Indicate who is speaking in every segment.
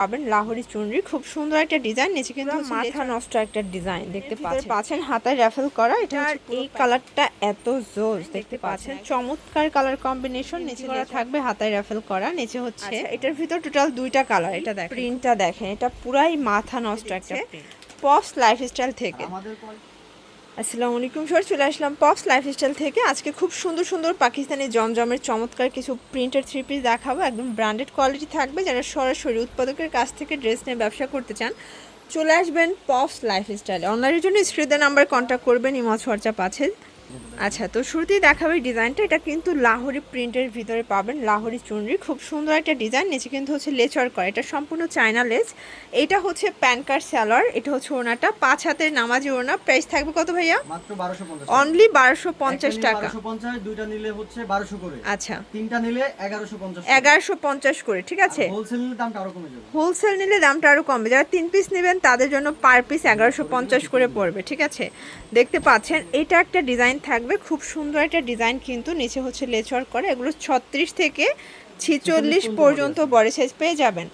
Speaker 1: পাবেন লাহোরি চুনরি খুব সুন্দর একটা ডিজাইন নিচে কিন্তু মাথা নষ্ট একটা ডিজাইন দেখতে পাচ্ছেন। পাচ্ছেন হাতায় র্যাফেল করা এটা এই কালারটা এত জোস দেখতে পাচ্ছেন। চমৎকার কালার কম্বিনেশন নিচে করা থাকবে হাতায় র্যাফেল করা নিচে হচ্ছে এটার ভিতর টোটাল দুইটা কালার এটা দেখেন। প্রিন্টটা দেখেন এটা পুরাই মাথা নষ্ট একটা পস লাইফস্টাইল থেকে। আসসালামু আলাইকুম সর চলে আসলাম পপস লাইফস্টাইল থেকে। আজকে খুব সুন্দর সুন্দর পাকিস্তানি জমজমের চমৎকার কিছু প্রিন্টের থ্রি পিস দেখাবো। একদম ব্র্যান্ডেড কোয়ালিটি থাকবে, যারা সরাসরি উৎপাদকের কাছ থেকে ড্রেস নিয়ে ব্যবসা করতে চান, চলে আসবেন পপস লাইফস্টাইলে অনলাইনের জন্য স্ক্রিনের নাম্বার কন্ট্যাক্ট করবেন ইমজ হোয়াটসঅ্যাপ পাচ্ছে আচ্ছা তো শুরুতেই দেখাবে ডিজাইনটা। এটা কিন্তু লাহোরি প্রিন্টের ভিতরে পাবেন লাহোরি চুনরি। খুব সুন্দর একটা ডিজাইন। নিচে কিন্তু হচ্ছে লেচার করা। এটা সম্পূর্ণ চায়না লেস। এটা হচ্ছে প্যান কার্ড স্যালোয়ার এটা হচ্ছে ওনাটা পাঁচ হাতের নামাজি ওনা প্রাইস থাকবে কত ভাইয়া?
Speaker 2: মাত্র 1250
Speaker 1: অনলি বারোশো পঞ্চাশ টাকা।
Speaker 2: 1250 দুইটা নিলে হচ্ছে 1200 করে।
Speaker 1: আচ্ছা।
Speaker 2: তিনটা নিলে 1150
Speaker 1: এগারোশো পঞ্চাশ করে ঠিক আছে?
Speaker 2: হোলসেল নিলে দামটা আরও কমে যাবে।
Speaker 1: হোলসেল নিলে দামটা আরও কমবে। যারা তিন পিস নেবেন তাদের জন্য পার পিস এগারোশো পঞ্চাশ করে পড়বে ঠিক আছে? দেখতে পাচ্ছেন এটা একটা ডিজাইন থাকবে খুব সুন্দর একটা ডিজাইন কিন্তু নিচে হচ্ছে লেচর করে। এগুলো ছত্রিশ থেকে ছিচল্লিশ পর্যন্ত বড় সাইজ পেয়ে যাবেন।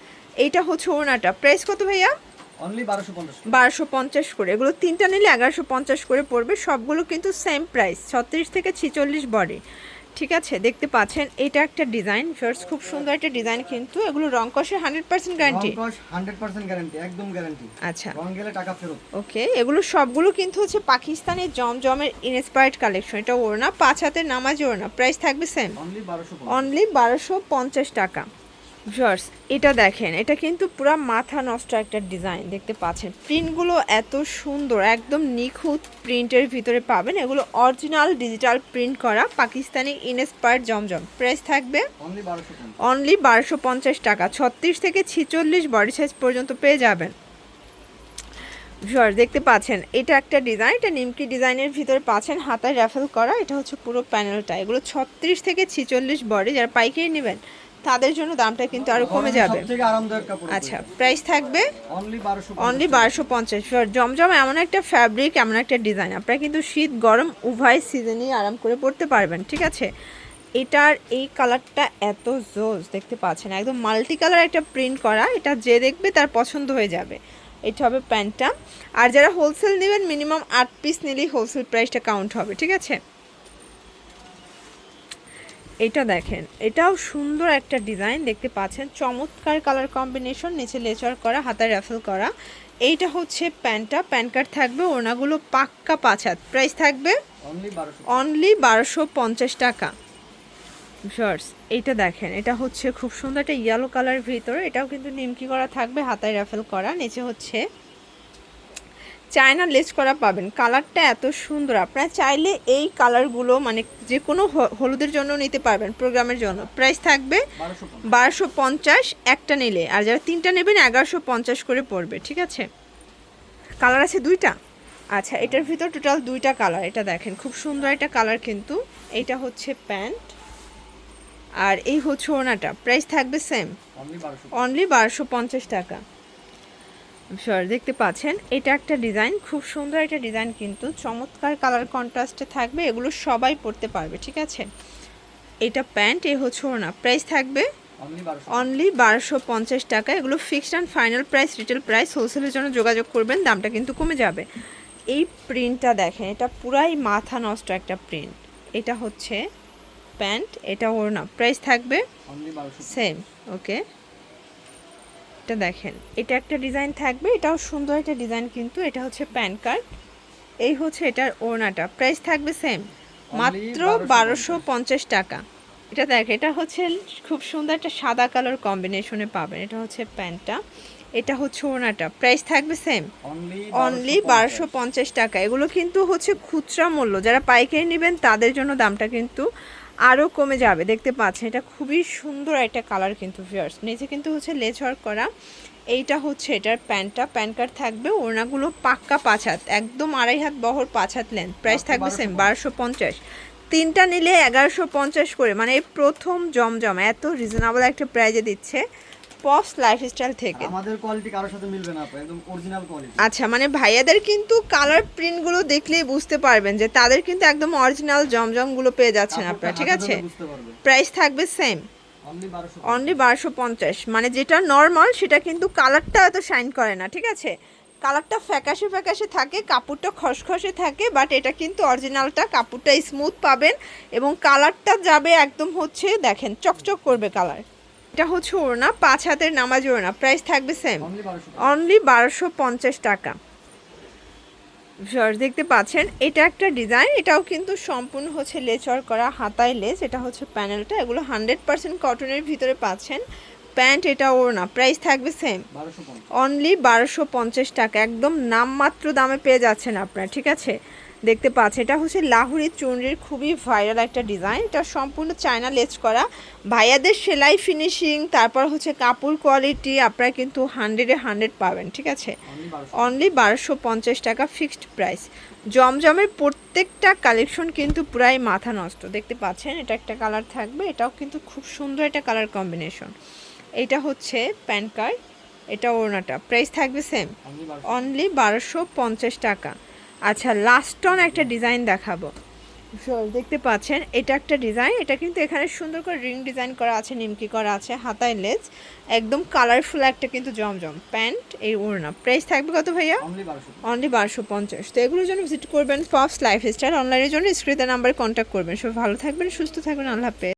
Speaker 1: এইটা হচ্ছে ওনাটা প্রাইস কত ভাইয়া? বারোশো পঞ্চাশ করে। এগুলো তিনটা নিলে এগারোশো পঞ্চাশ করে পড়বে। সবগুলো কিন্তু সেম প্রাইস ছত্রিশ থেকে ছিচল্লিশ বডি ঠিক আছে দেখতে পাচ্ছেন এটা একটা ডিজাইন ফার্স্ট খুব সুন্দর একটা ডিজাইন কিন্তু এগুলো রং কষে হান্ড্রেড পার্সেন্ট গ্যারান্টি
Speaker 2: রং কস 100% গ্যারান্টি একদম গ্যারান্টি
Speaker 1: আচ্ছা।
Speaker 2: রং গেলে টাকা ফেরত।
Speaker 1: ওকে এগুলো সবগুলো কিন্তু হচ্ছে পাকিস্তানের জমজমের ইনস্পায়ার্ড কালেকশন এটা ওড়না পাঁচ হাতে নামাজ ওড়না প্রাইস থাকবে সেম
Speaker 2: অনলি 1250
Speaker 1: অনলি বারোশো পঞ্চাশ টাকা। ভিউয়ার্স এটা দেখেন এটা কিন্তু পুরো মাথা নষ্ট একটা ডিজাইন দেখতে পাচ্ছেন। প্রিন্টগুলো এত সুন্দর একদম নিখুঁত প্রিন্টের ভিতরে পাবেন। এগুলো অরিজিনাল ডিজিটাল প্রিন্ট করা পাকিস্তানি ইনস্পায়ার্ড জমজম। প্রাইস থাকবে
Speaker 2: অনলি 1250
Speaker 1: অনলি বারোশো পঞ্চাশ টাকা। ছত্রিশ থেকে ছিচল্লিশ বডি সাইজ পর্যন্ত পেয়ে যাবেন। ভিউয়ার দেখতে পাচ্ছেন এটা একটা ডিজাইন এটা নিমকি ডিজাইনের ভিতরে পাচ্ছেন হাতায় র্যাফেল করা এটা হচ্ছে পুরো প্যানেলটা এগুলো ছত্রিশ থেকে ছিচল্লিশ বডি যারা পাইকারি নেবেন তাদের জন্য দামটা কিন্তু আরও কমে যাবে। আচ্ছা প্রাইস থাকবে
Speaker 2: অনলি 1250
Speaker 1: অনলি বারোশো পঞ্চাশ। জমজম এমন একটা ফ্যাব্রিক এমন একটা ডিজাইন আপনারা কিন্তু শীত গরম উভয় সিজনেই আরাম করে পরতে পারবেন ঠিক আছে? এটার এই কালারটা এত জোস দেখতে পাচ্ছেন? একদম মাল্টি কালার একটা প্রিন্ট করা। এটা যে দেখবে তার পছন্দ হয়ে যাবে। এটা হবে প্যান্টটা। আর যারা হোলসেল নেবেন মিনিমাম আট পিস নিলেই হোলসেল প্রাইসটা কাউন্ট হবে ঠিক আছে? এটা দেখেন এটাও সুন্দর একটা ডিজাইন দেখতে পাচ্ছেন। চমৎকার কালার কম্বিনেশন নিচে লেচার করা হাতায় র্যাফেল করা। এইটা হচ্ছে প্যান্টটা প্যান কার্ড থাকবে ওনাগুলো পাক্কা পাঁচ হাত। প্রাইস থাকবে
Speaker 2: অনলি
Speaker 1: বারোশো পঞ্চাশ। টাকা। শর্টস এইটা দেখেন এটা হচ্ছে খুব সুন্দর একটা ইয়েলো কালার ভিতরে এটাও কিন্তু নিমকি করা থাকবে হাতায় র্যাফেল করা। নিচে হচ্ছে চায়না লেস করা পাবেন। কালারটা এত সুন্দর। আপনারা চাইলে এই কালারগুলো মানে যে কোনো হলুদের জন্য নিতে পারবেন প্রোগ্রামের জন্য। প্রাইস থাকবে বারোশো পঞ্চাশ। একটা নিলে। আর যারা তিনটা নেবেন এগারোশো পঞ্চাশ করে পড়বে ঠিক আছে? কালার আছে দুইটা? আচ্ছা এটার ভিতর টোটাল দুইটা কালার। এটা দেখেন খুব সুন্দর একটা কালার কিন্তু। এইটা হচ্ছে প্যান্ট। আর এই হচ্ছে ওনাটা প্রাইস থাকবে সেম
Speaker 2: অনলি 1250
Speaker 1: অনলি বারোশো পঞ্চাশ টাকা। সর দেখতে পাচ্ছেন। এটা একটা ডিজাইন খুব সুন্দর একটা ডিজাইন কিন্তু। চমৎকার কালার কন্ট্রাস্টে থাকবে এগুলো সবাই পরতে পারবে ঠিক আছে? এটা প্যান্ট এ হচ্ছে ওনা প্রাইস থাকবে
Speaker 2: অনলি
Speaker 1: বারোশো। পঞ্চাশ টাকা। এগুলো fixed and final price retail price হোলসেলের জন্য যোগাযোগ করবেন দামটা কিন্তু কমে যাবে। এই প্রিন্টটা দেখেন এটা পুরাই মাথা নষ্ট একটা প্রিন্ট এটা হচ্ছে প্যান্ট এটা ওড়না। প্রাইস থাকবে সেম ওকে এটা দেখেন এটা একটা ডিজাইন থাকবে এটাও সুন্দর একটা ডিজাইন কিন্তু এটা হচ্ছে প্যান কার্ড। এই হচ্ছে এটার ওড়নাটা প্রাইস থাকবে সেম মাত্র বারোশো পঞ্চাশ। টাকা। এটা দেখ এটা হচ্ছে খুব সুন্দর একটা সাদা কালার কম্বিনেশনে পাবেন এটা হচ্ছে প্যান্টটা এটা হচ্ছে ওড়নাটা প্রাইস থাকবে সেম
Speaker 2: অনলি
Speaker 1: অনলি বারোশো পঞ্চাশ টাকা। এগুলো কিন্তু হচ্ছে খুচরা মূল্য যারা পাইকারি নেবেন তাদের জন্য দামটা কিন্তু আরও কমে যাবে। দেখতে পাচ্ছেন এটা খুবই সুন্দর একটা কালার কিন্তু ভিউয়ার্স নিচে কিন্তু হচ্ছে লেজ ওয়ার্ক করা। এইটা হচ্ছে এটার প্যান্টটা। প্যান কার্ড থাকবে ওড়নাগুলো পাক্কা পাঁচ হাত একদম আড়াই হাত বহর পাঁচ হাত লেন প্রাইস থাকবে সেম বারোশো পঞ্চাশ। তিনটা নিলে এগারোশো পঞ্চাশ করে মানে প্রথম জমজম এত রিজনেবল একটা প্রাইজে দিচ্ছে। পপস লাইফস্টাইল থেকে।
Speaker 2: আমাদের কোয়ালিটি কারোর সাথে মিলবে না একদম অরিজিনাল কোয়ালিটি
Speaker 1: আচ্ছা মানে ভাইয়াদের কিন্তু কালার প্রিন্টগুলো দেখলেই বুঝতে পারবেন যে তাদের কিন্তু একদম অরিজিনাল জমজমগুলো পেয়ে যাচ্ছেন আপনারা ঠিক আছে? প্রাইস থাকবে সেম
Speaker 2: অনলি বারোশো
Speaker 1: পঞ্চাশ। মানে যেটা নর্মাল সেটা কিন্তু কালারটা এত শাইন করে না ঠিক আছে? কালারটা ফ্যাকাশে ফ্যাকাশে থাকে কাপড়টা খসখসে থাকে বাট এটা কিন্তু অরিজিনালটা কাপড়টা স্মুথ পাবেন এবং কালারটা যাবে একদম হচ্ছে দেখেন চকচক করবে কালার এটা হচ্ছে ওড়না পাঁচ হাতের নামাজ ওড়না। প্রাইস থাকবে সেম
Speaker 2: অনলি বারোশো
Speaker 1: পঞ্চাশ। টাকা। ভিউয়ার্স দেখতে পাচ্ছেন এটা একটা ডিজাইন এটাও কিন্তু সম্পূর্ণ হচ্ছে লেচর করা হাতায় লেস এটা হচ্ছে প্যানেলটা এগুলো হান্ড্রেড পার্সেন্ট কটনের ভিতরে পাচ্ছেন। প্যান্ট এটা ওর না প্রাইস থাকবে সেম অনলি বারোশো পঞ্চাশ টাকা একদম নামমাত্র দামে পেয়ে যাচ্ছেন আপনারা ঠিক আছে? দেখতে পাচ্ছেন। এটা হচ্ছে লাহুরি চুনরির খুবই ভাইরাল একটা ডিজাইন এটা সম্পূর্ণ চায়না লেচ করা। ভাইয়াদের সেলাই ফিনিশিং তারপর হচ্ছে কাপড় কোয়ালিটি আপনারা কিন্তু হান্ড্রেডে হান্ড্রেড পাবেন, ঠিক আছে?
Speaker 2: অনলি বারোশো
Speaker 1: পঞ্চাশ টাকা ফিক্সড প্রাইস জমজমের প্রত্যেকটা কালেকশন কিন্তু প্রায় মাথা নষ্ট। দেখতে পাচ্ছেন, এটা একটা কালার থাকবে। এটাও কিন্তু খুব সুন্দর একটা কালার কম্বিনেশন এটা হচ্ছে প্যান কার্ড, এটা ওড়নাটা। প্রাইস থাকবে সেম
Speaker 2: অনলি বারোশো
Speaker 1: পঞ্চাশ টাকা। আচ্ছা লাস্ট অন একটা ডিজাইন দেখাবো। দেখতে পাচ্ছেন এটা একটা ডিজাইন এটা কিন্তু এখানে সুন্দর করে রিং ডিজাইন করা আছে নিমকি করা আছে হাতায় লেজ একদম কালারফুল একটা কিন্তু জমজম। প্যান্ট এই ওড়না। প্রাইস থাকবে কত ভাইয়া? অনলি বারোশো পঞ্চাশ। তো এগুলোর জন্য ভিজিট করবেন ফক্স লাইফ স্টাইল অনলাইনের জন্য স্ক্রিনের নাম্বারে কন্ট্যাক্ট করবেন। সব ভালো থাকবেন সুস্থ থাকবেন আল্লাহ হাফেজ।